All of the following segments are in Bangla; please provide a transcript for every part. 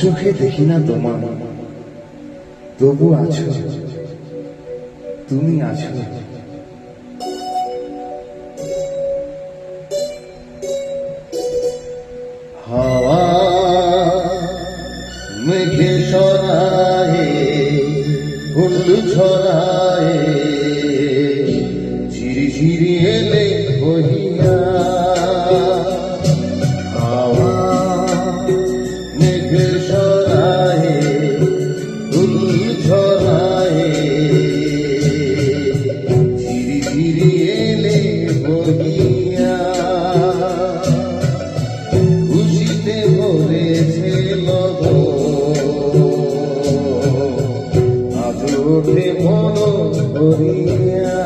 চোখে দেখি না তোমার তবু আছো। তুমি আছো। হাওয়া মেঘে সরায়ে ফুল ছড়ায়ে ঝিরি ঝিরি এলে বহিয়া মেঘে সরায়ে, ফুল ছড়ায়ে ঝিরি ঝিরি এলে বহিয়া খুশিতে ভরেছে লব আজ ওঠে মন ভরিয়া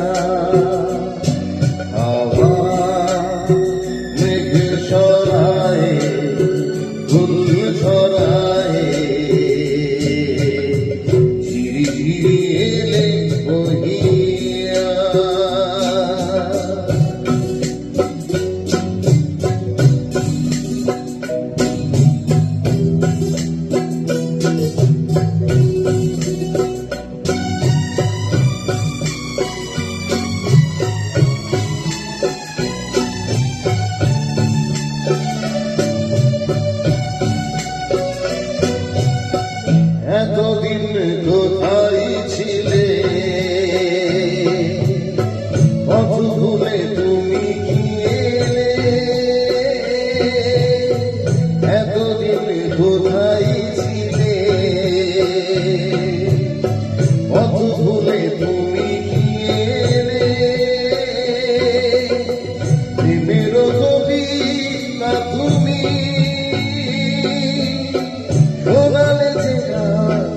এতদিন